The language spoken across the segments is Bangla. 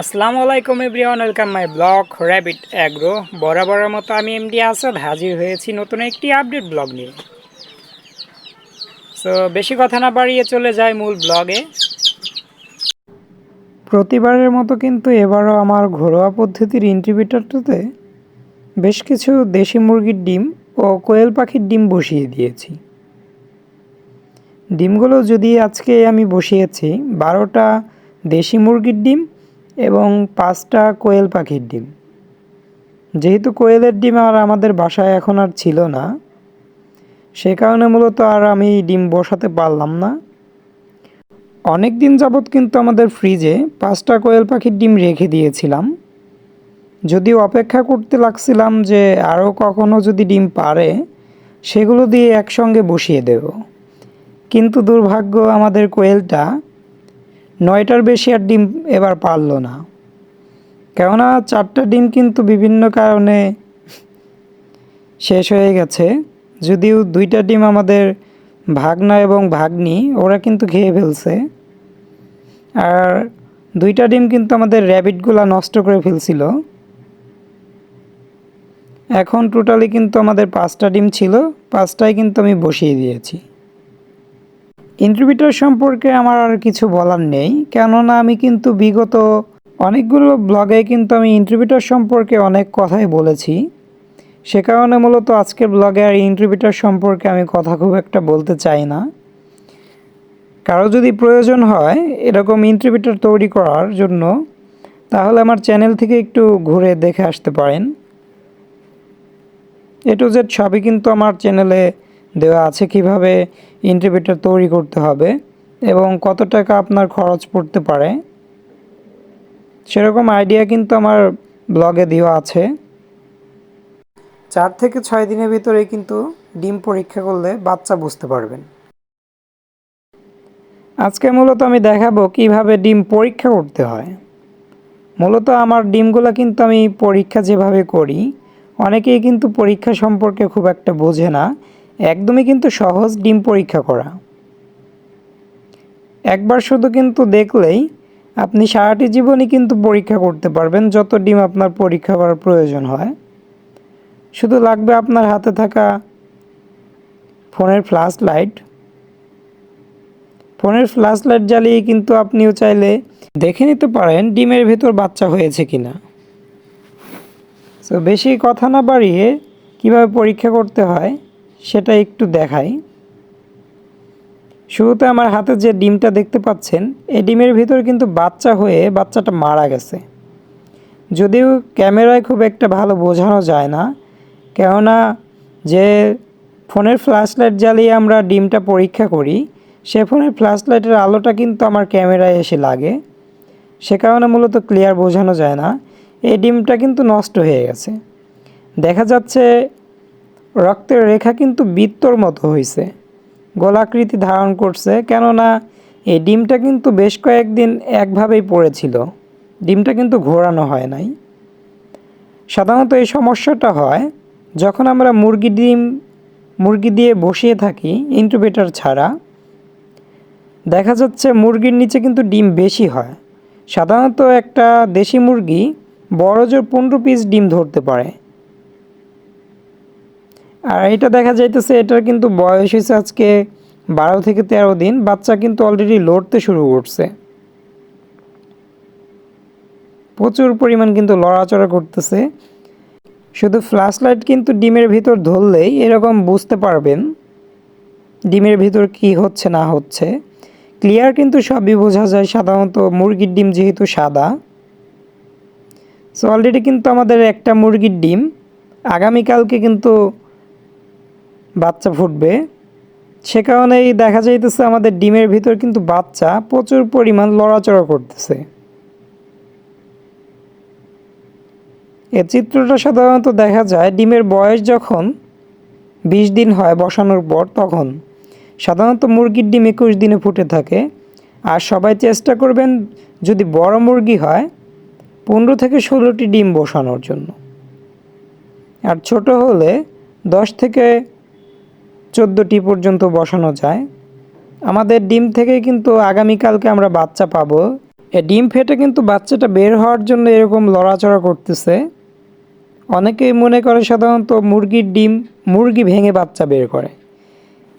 আসসালামু আলাইকুম everyone, welcome my blog rabbit agro বরাবরের মতো আমি এমডি আসাদ হাজির হয়েছি নতুন একটি আপডেট ব্লগ নিয়ে। সো বেশি কথা না বাড়িয়ে চলে যায় মূল ব্লগে। প্রতিবারের মতো কিন্তু এবারও আমার ঘরোয়া পদ্ধতির ইন্টিভিটারটাতে বেশ কিছু দেশি মুরগির ডিম ও কোয়েল পাখির ডিম বসিয়ে দিয়েছি। ডিমগুলো যদি আজকে আমি বসিয়েছি, বারোটা দেশি মুরগির ডিম এবং পাঁচটা কোয়েল পাখির ডিম। যেহেতু কোয়েলের ডিম আর আমাদের বাসায় এখন আর ছিল না, সে কারণে মূলত আর আমি ডিম বসাতে পারলাম না। অনেক দিন যাবৎ কিন্তু আমাদের ফ্রিজে পাঁচটা কোয়েল পাখির ডিম রেখে দিয়েছিলাম। যদিও অপেক্ষা করতে লাগছিলাম যে আরও কখনো যদি ডিম পারে, সেগুলো দিয়ে একসঙ্গে বসিয়ে দেব। কিন্তু দুর্ভাগ্য আমাদের কোয়েলটা নয়টার বেশি আর ডিম এবার পারল না। কেননা চারটা ডিম কিন্তু বিভিন্ন কারণে শেষ হয়ে গেছে। যদিও দুইটা ডিম আমাদের ভাগনা এবং ভাগ্নি, ওরা কিন্তু খেয়ে ফেলছে। আর দুইটা ডিম কিন্তু আমাদের র্যাবিটগুলা নষ্ট করে ফেলছিল। এখন টোটালি কিন্তু আমাদের পাঁচটা ডিম ছিল, পাঁচটাই কিন্তু আমি বসিয়ে দিয়েছি। ইন্টারভিউটার সম্পর্কে আমার আর কিছু বলার নেই, কেননা আমি কিন্তু বিগত অনেকগুলো ব্লগে কিন্তু আমি ইন্টারভিউটার সম্পর্কে অনেক কথাই বলেছি। সে কারণে মূলত আজকের ব্লগে আর ইন্টারভিউটার সম্পর্কে আমি কথা খুব একটা বলতে চাই না। কারও যদি প্রয়োজন হয় এরকম ইন্টারভিউটার তৈরি করার জন্য, তাহলে আমার চ্যানেল থেকে একটু ঘুরে দেখে আসতে পারেন। এ টু জেড সবই কিন্তু আমার চ্যানেলে দেওয়া আছে, কীভাবে ইন্টারভিউটার তৈরি করতে হবে এবং কত টাকা আপনার খরচ পড়তে পারে। সেরকম আইডিয়া কিন্তু আমার ব্লগে দেওয়া আছে। চার থেকে ছয় দিনের ভিতরে কিন্তু ডিম পরীক্ষা করলে বাচ্চা বুঝতে পারবেন। আজকে মূলত আমি দেখাবো কীভাবে ডিম পরীক্ষা করতে হয়। মূলত আমার ডিমগুলো কিন্তু আমি পরীক্ষা যেভাবে করি, অনেকেই কিন্তু পরীক্ষা সম্পর্কে খুব একটা বোঝে না। একদমই কিন্তু সহজ ডিম পরীক্ষা করা। একবার শুধু কিন্তু দেখলেই আপনি সারাটি জীবনই কিন্তু পরীক্ষা করতে পারবেন যত ডিম আপনার পরীক্ষা করার প্রয়োজন হয়। শুধু লাগবে আপনার হাতে থাকা ফোনের ফ্ল্যাশ লাইট ফোনের ফ্ল্যাশ লাইট জ্বালিয়ে কিন্তু আপনিও চাইলে দেখে নিতে পারেন ডিমের ভেতর বাচ্চা হয়েছে কিনা। সো বেশি কথা না বাড়িয়ে কীভাবে পরীক্ষা করতে হয় সেটা একটু দেখাই। শুরুতে আমার হাতে যে ডিমটা দেখতে পাচ্ছেন, এই ডিমের ভিতর কিন্তু বাচ্চা হয়ে বাচ্চাটা মারা গেছে। যদিও ক্যামেরায় খুব একটা ভালো বোঝানো যায় না, কেননা যে ফোনের ফ্ল্যাশ লাইট জ্বালিয়ে আমরা ডিমটা পরীক্ষা করি, সে ফোনের ফ্ল্যাশ লাইটের আলোটা কিন্তু আমার ক্যামেরায় এসে লাগে। সে কারণে মূলত ক্লিয়ার বোঝানো যায় না। এই ডিমটা কিন্তু নষ্ট হয়ে গেছে। দেখা যাচ্ছে রক্তের রেখা কিন্তু বৃত্তর মতো হয়েছে গোলাকৃতি ধারণ করছে, কেননা এই ডিমটা কিন্তু বেশ কয়েকদিন একভাবেই পড়েছিল। ডিমটা কিন্তু ঘোরানো হয় নাই। সাধারণত এই সমস্যাটা হয় যখন আমরা মুরগি ডিম, মুরগি দিয়ে বসিয়ে থাকি ইনকিউবেটর ছাড়া। দেখা যাচ্ছে মুরগির নিচে কিন্তু ডিম বেশি হয়। সাধারণত একটা দেশি মুরগি বড় জোর পনেরো পিস ডিম ধরতে পারে। আর এটা দেখা যাইতেছে এটার কিন্তু বয়স হয়েছে আজকে বারো থেকে তেরো দিন। বাচ্চা কিন্তু অলরেডি লড়তে শুরু করছে। প্রচুর পরিমাণ কিন্তু লড়াচড়া করতেছে। শুধু ফ্ল্যাশ লাইট কিন্তু ডিমের ভিতর ধরলেই এরকম বুঝতে পারবেন ডিমের ভিতর কি হচ্ছে, না হচ্ছে। ক্লিয়ার কিন্তু সবই বোঝা যায়, সাধারণত মুরগির ডিম যেহেতু সাদা। সো অলরেডি কিন্তু আমাদের একটা মুরগির ডিম, আগামীকালকে কিন্তু বাচ্চা ফুটবে। সে কারণেই দেখা যাইতেছে আমাদের ডিমের ভিতর কিন্তু বাচ্চা প্রচুর পরিমাণ লড়াচড়া করতেছে। এ চিত্রটা সাধারণত দেখা যায় ডিমের বয়স যখন বিশ দিন হয় বসানোর পর তখন। সাধারণত মুরগির ডিম একুশ দিনে ফুটে থাকে। আর সবাই চেষ্টা করবেন যদি বড় মুরগি হয় পনেরো থেকে ষোলোটি ডিম বসানোর জন্য। আর ছোট হলে দশ থেকে চোদ্দোটি পর্যন্ত বসানো যায়। আমাদের ডিম থেকে কিন্তু আগামীকালকে আমরা বাচ্চা পাবো। ডিম ফেটে কিন্তু বাচ্চাটা বের হওয়ার জন্য এরকম লড়াচড়া করতেছে। অনেকেই মনে করে সাধারণত মুরগির ডিম মুরগি ভেঙে বাচ্চা বের করে।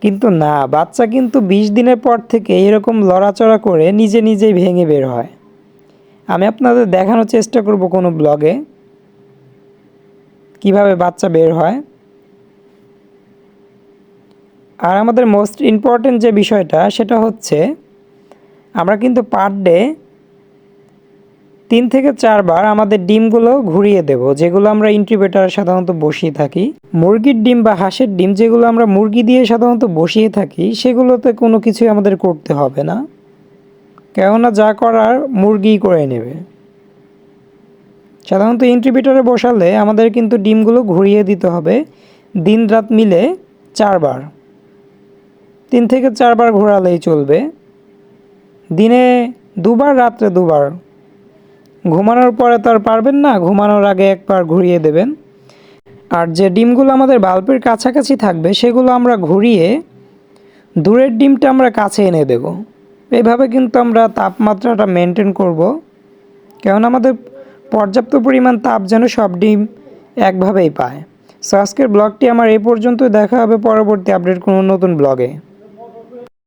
কিন্তু না, বাচ্চা কিন্তু বিশ দিনের পর থেকে এরকম লড়াচড়া করে নিজে নিজেই ভেঙে বের হয়। আমি আপনাদের দেখানোর চেষ্টা করব কোনো ব্লগে। কীভাবে বাচ্চা বের হয়। আর আমাদের মোস্ট ইম্পর্ট্যান্ট যে বিষয়টা, সেটা হচ্ছে আমরা কিন্তু পার ডে তিন থেকে চারবার আমাদের ডিমগুলো ঘুরিয়ে দেব, যেগুলো আমরা ইনকিউবেটারে সাধারণত বসিয়ে থাকি। মুরগির ডিম বা হাঁসের ডিম যেগুলো আমরা মুরগি দিয়ে সাধারণত বসিয়ে থাকি, সেগুলোতে কোনো কিছুই আমাদের করতে হবে না। কেননা যা করার মুরগিই করে নেবে। সাধারণত ইনকিউবেটারে বসালে আমাদের কিন্তু ডিমগুলো ঘুরিয়ে দিতে হবে দিন রাত মিলে চারবার। তিন থেকে চারবার ঘোরালেই চলবে। দিনে দুবার, রাত্রে দুবার। ঘুমানোর পরে তো আর পারবেন না, ঘুমানোর আগে একবার ঘুরিয়ে দেবেন। আর যে ডিমগুলো আমাদের বাল্বের কাছাকাছি থাকবে, সেগুলো আমরা ঘুরিয়ে দূরের ডিমটা আমরা কাছে এনে দেব। এইভাবে কিন্তু আমরা তাপমাত্রাটা মেনটেন করব। কেননা আমাদের পর্যাপ্ত পরিমাণ তাপ যেন সব ডিম একভাবেই পায়। সো আজকের ব্লগটি আমার এই পর্যন্ত দেখা হবে পরবর্তী আপডেট কোনো নতুন ব্লগে।